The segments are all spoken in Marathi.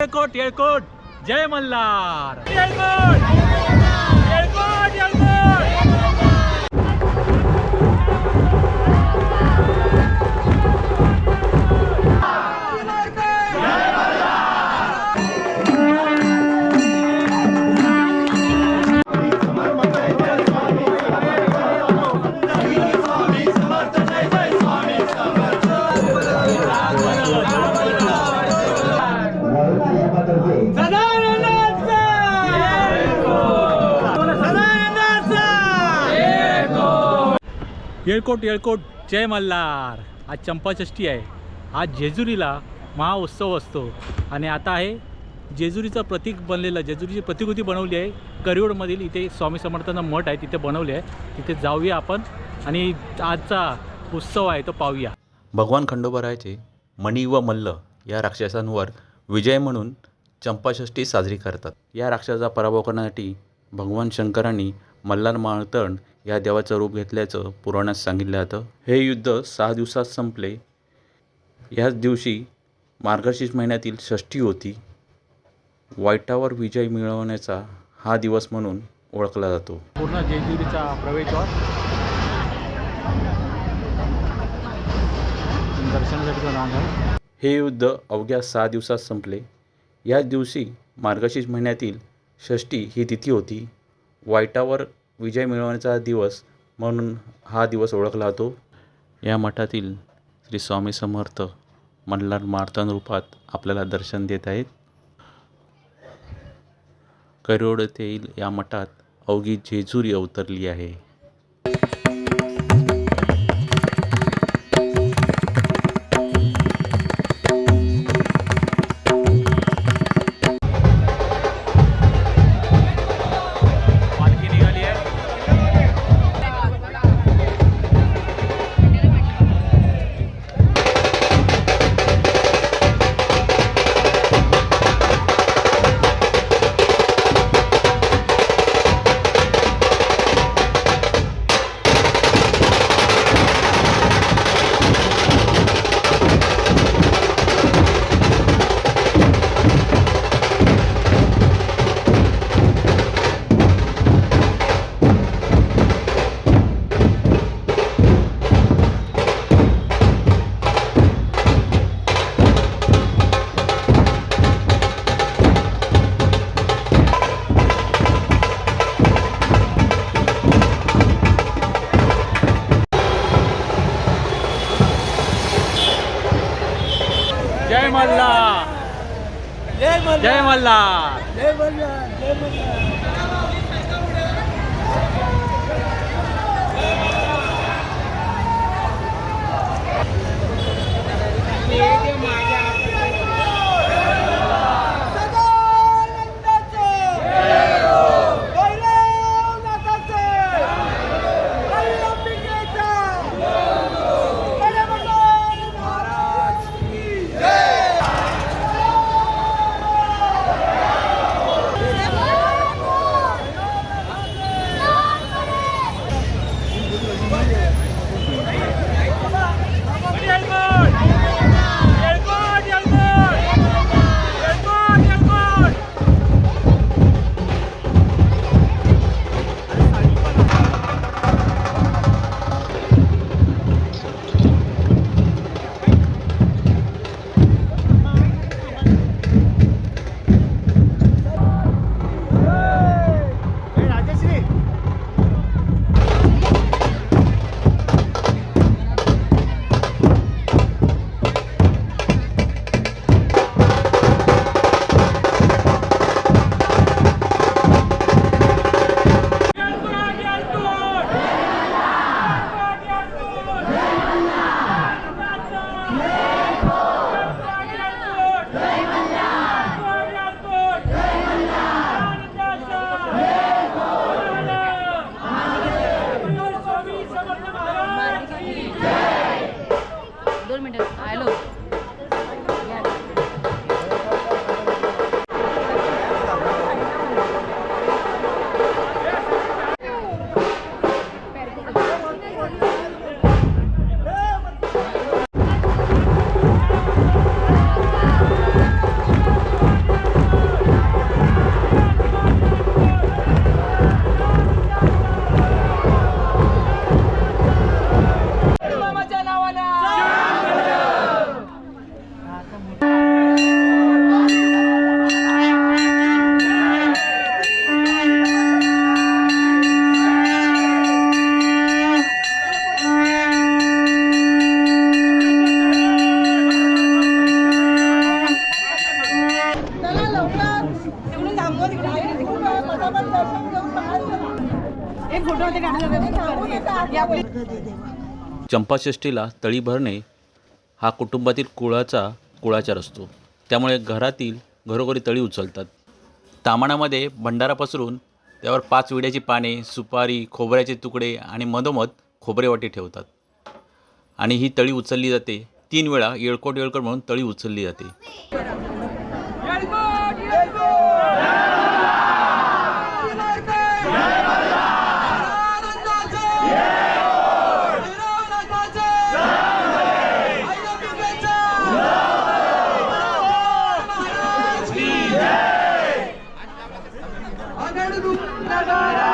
येळकोट येळकोट. जय मल्हार. येळकोट येळकोट. जय मल्हार. आज चंपाषष्ठी आहे. आज जेजुरीला महाउत्सव असतो. आणि आता आहे जेजुरीचं प्रतीक बनलेलं जेजुरीची प्रतिकृती बनवली आहे. करिओडमधील इथे स्वामी समर्थांचा मठ आहे तिथे बनवले आहे. तिथे जाऊया आपण आणि आजचा उत्सव आहे तो पाहूया. भगवान खंडोबरायचे मणी व मल्ल या राक्षसांवर विजय म्हणून चंपाषष्ठी साजरी करतात. या राक्षसाचा पराभव करण्यासाठी भगवान शंकरांनी मल्हार माळतण या देवाचं रूप घेतल्याचं पुराणात सांगितलं जातं. हे युद्ध सहा दिवसात संपले. याच दिवशी मार्गशीर्ष महिन्यातील षष्ठी होती. वाईटावर विजय मिळवण्याचा हा दिवस म्हणून ओळखला जातो. पूर्ण जेजुरीचा प्रवेशद्वार दर्शनासाठी हे युद्ध अवघ्या सहा दिवसात संपले. याच दिवशी मार्गशीर्ष महिन्यातील षष्टी ही तिथी होती. वाईटावर विजय मिळवण्याचा दिवस म्हणून हा दिवस ओळखला जातो. या मठातील श्री स्वामी समर्थ मल्हार मार्तन रूपात आपल्याला दर्शन देत आहेत. करोड येथील या मठात अवघी जेजुरी अवतरली आहे. चंपाषष्ठीला तळी भरणे हा कुटुंबातील कुळाचा कुळाचार असतो. त्यामुळे घरातील घरोघरी तळी उचलतात. तामाणामध्ये भंडारा पसरून त्यावर पाच विड्याची पाने सुपारी खोबऱ्याचे तुकडे आणि मधोमध खोबरेवाटी ठेवतात. आणि ही तळी उचलली जाते. तीन वेळा येळकोट येळकोट म्हणून तळी उचलली जाते. നെടുകുന്നതാര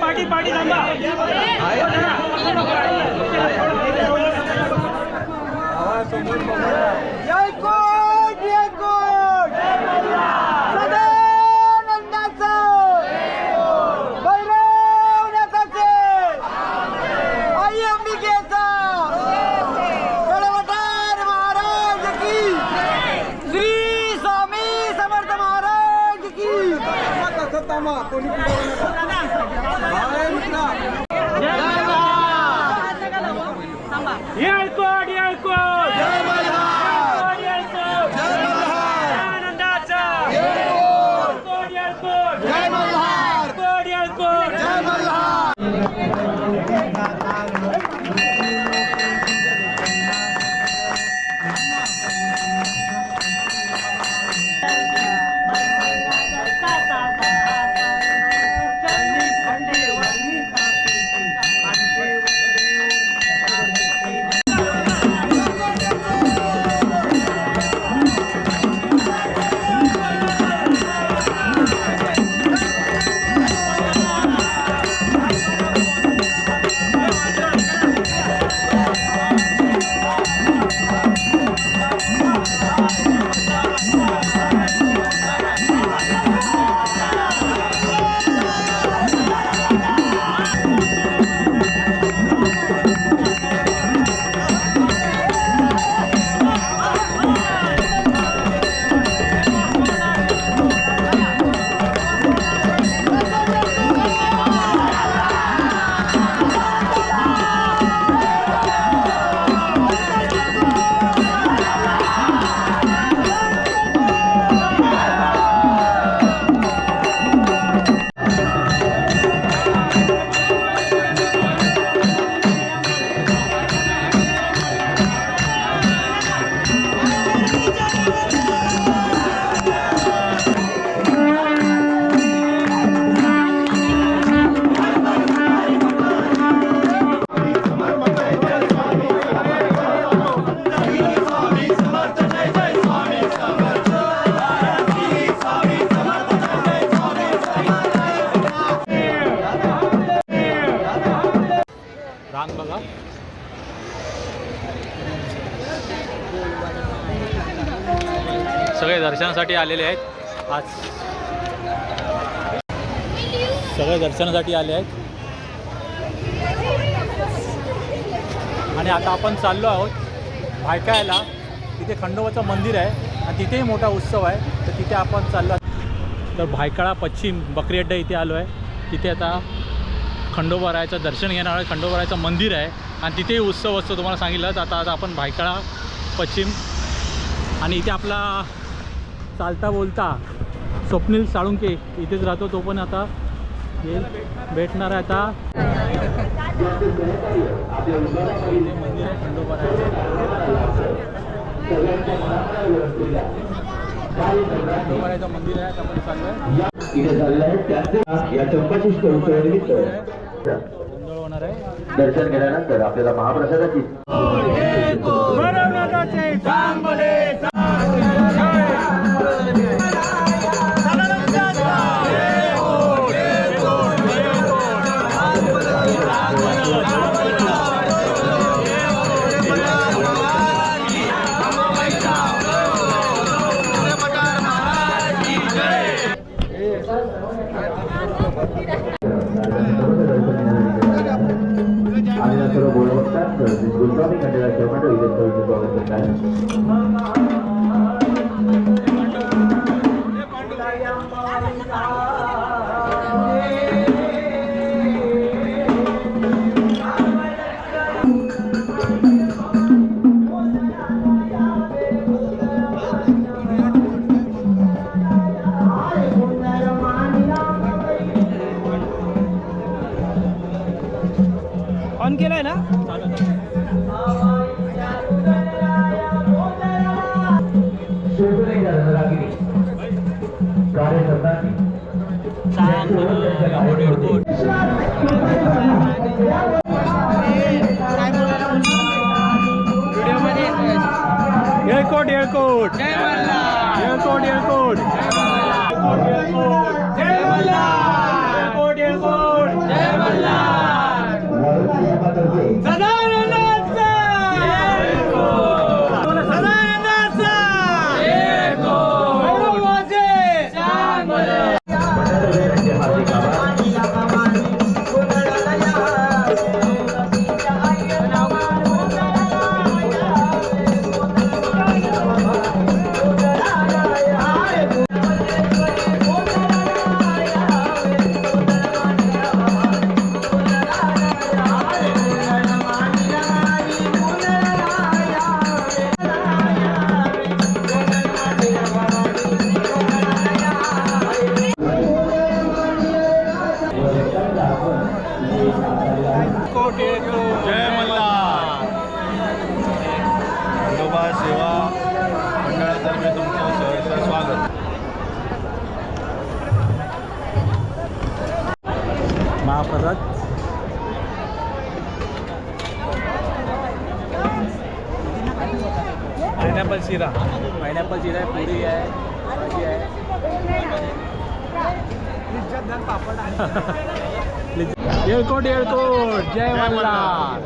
पाठी पाठी थांबा. जयकोट येळकोट सगळे दर्शनासाठी आलेले आहेत. आज सगळे दर्शनासाठी आले आहेत. आणि आता आपण चाललो आहोत ऐकायला तिथे खंडोबाचं मंदिर आहे आणि तिथेही मोठा उत्सव आहे. तर तिथे आपण चाललो तर भायकाळा पश्चिम बकरी अड्डा इथे आलो आहे. तिथे आता खंडोबारायाचं दर्शन घेणार खंडोबारायाचं मंदिर आहे. आणि तिथेही उत्सव असतो तुम्हाला सांगितलं. तर आता आता आपण भायकाळा पश्चिम आणि इथे आपला चालता बोलता स्वप्नील साळुंके इथेच राहतो तो पण आता भेटणार आहे आता. मंदिर आहे खंडोबारायाचं खंडोबारायाचं मंदिर आहे आता आपण चाललो आहे. इथे चाललं आहे. त्याचे या चंपाशिष्ट उत्सवानिमित्त गोंधळ होणार आहे. दर्शन केल्यानंतर आपल्याला महाप्रसादाची. कार्यकर्त्यांनी পাবলিক আবার जय मल्हार खंडोबा सेवा मंडळातर्फे तुमचं सहर्ष स्वागत. महाप्रसाद. पायनॅपल शिरा पायनॅपल शिरा आहे पुरी आहे भाजी आहे. येळकोट येळकोट. जय मल्हार.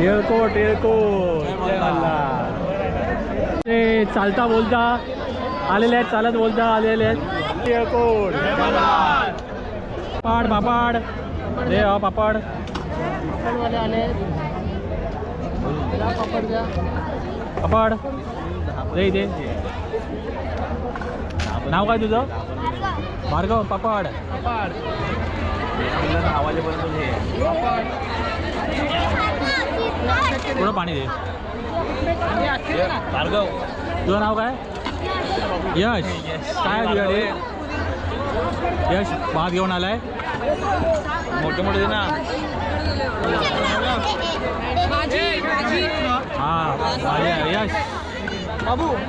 येळकोट येळकोट. जय मल्हार. ते चालता बोलता. आलेले आहेत चालत बोलता आलेले आहेत. येळकोट. पापड. पापड हा पापड. पापड दे दे. नाव काय तुझं? भार्गव पापड. थोडं पाणी दे. भार्गव तुझं नाव काय? यश. काय तुझ्याकडे? यश भात घेऊन आलाय. मोठे मोठे दे ना. हा आहे. यश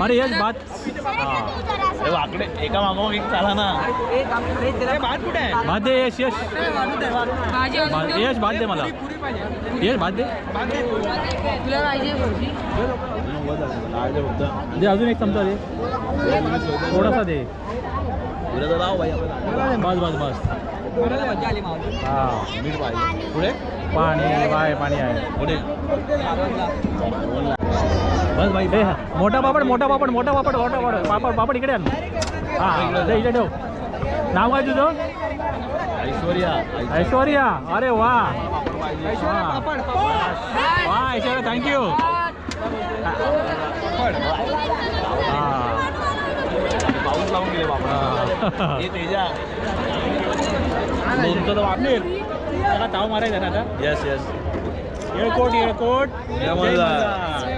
अरे यश हा वाकडे एका मागोमाग एक चाला ना भात दे यश यश यश भात दे मला यश भात दे दे अजून एक चमचा दे थोडासा दे बस बस बस हा मीठ पाहिजे पुढे पाणी बाय पाणी आहे पुढे बस भाई दे मोठा पापड मोठा पापड मोठा पापड मोठा पापड पापड पापड इकडे आण हा दे इकडे ठेव नाव काय तुझं ऐश्वर्या ऐश्वर्या अरे वा वा ऐश्वर्या थँक्यू पाऊस लावून गेले बाबा हे तेजा लोणचं तर वापनेर त्याला ताव मारायचा ना आता? येस येस येळकोट येळकोट जय मल्हार.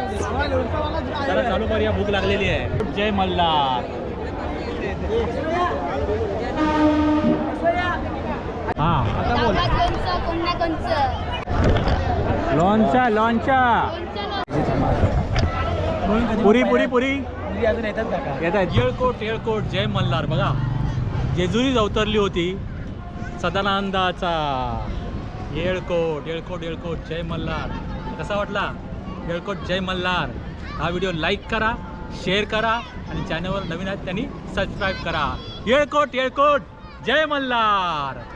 जरा चालू करूया भूक लागलेली आहे. जय मल्हार. हा. आता बोल लॉनचा लॉनचा. पुरी पुरी पुरी. येत आहेत येळकोट येळकोट जय मल्हार. बघा जेजुरीच अवतरली होती. सदानंदाचा. येळकोट येळकोट येळकोट जय मल्हार. कसा वाटला? येळकोट जय मल्हार. हा व्हिडिओ लाईक करा शेअर करा आणि चॅनलवर नवीन आहेत त्यांनी सबस्क्राईब करा. येळकोट येळकोट जय मल्हार.